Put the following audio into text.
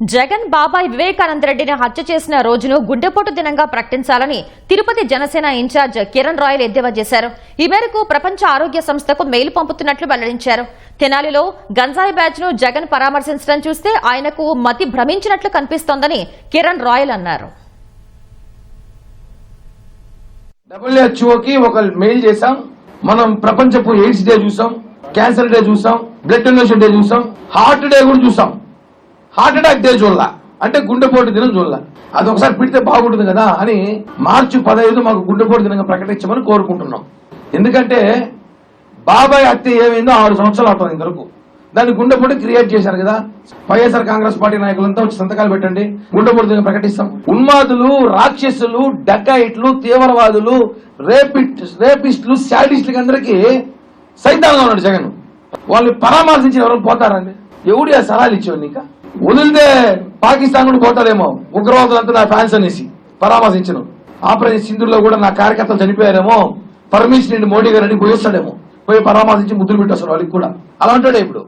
జగన్ బాబాయ్ వివేకానంద రెడ్డిని హత్య చేసిన రోజును గుండెపోటు దినంగా ప్రకటించాలని తిరుపతి జనసేన ఇన్ఛార్జ్ కిరణ్ రాయల్ ఎద్దేవా చేశారు. ఈ మేరకు ప్రపంచ ఆరోగ్య సంస్థకు మెయిల్ పంపుతున్నట్లు వెల్లడించారు. తెనాలిలో గంజాయి బ్యాచ్ను జగన్ పరామర్శించడం చూస్తే ఆయనకు మతి భ్రమించినట్లు కనిపిస్తోందని కిరణ్ రాయల్ అన్నారు. డబ్ల్యూహెచ్ఓకి ఒక మెయిల్ చేశాం. మనం ప్రపంచపు ఎయిడ్స్ డే చూసాం క్యాన్సర్ డే చూసాం బ్లడ్ డొనేషన్ డే చూసాం హార్ట్ డే కూడా చూసాం. హార్ట్ అటాక్ డే చూడలా. అంటే గుండెపోటు దినం చూడలా. అది ఒకసారి పిడితే బాగుంటుంది కదా అని మార్చి పదహైదు మాకు గుండెపోటు దినంగా ప్రకటించమని కోరుకుంటున్నాం. ఎందుకంటే బాబాయ్ హత్య ఏమైందో ఆరు సంవత్సరాలు అవుతుంది ఇంతవరకు. దాన్ని గుండెపోటు క్రియేట్ చేశారు కదా. వైఎస్ఆర్ కాంగ్రెస్ పార్టీ నాయకులంతా వచ్చి సంతకాలు పెట్టండి. గుండెపోటు దినం ప్రకటిస్తాం. ఉన్మాదులు రాక్షసులు డకాయిట్లు తీవ్రవాదులు రేపిట్ రేపిస్టులు శాడిస్టులకి అందరికీ సైతాంగా ఉన్నాడు జగన్. వాళ్ళని పరామర్శించిన ఎవరు పోతారండి ఎవడి ఆ సలహాలు ఇచ్చేవాడు ఇంకా? వదిలితే పాకిస్తాన్ కూడా పోతాడేమో. ఉగ్రవాదులంతా నా ఫ్యాన్స్ అనేసి పరామర్శించను. ఆపరేషన్ సింధుల్లో కూడా నా కార్యకర్తలు చనిపోయారేమో. పర్మిషన్ నుండి మోడీ గారు అని పోయి వస్తాడేమో పోయి పరామర్శించి ముద్దులు పెట్టేస్తాడు వాళ్ళకి కూడా. అలా అంటాడే ఇప్పుడు.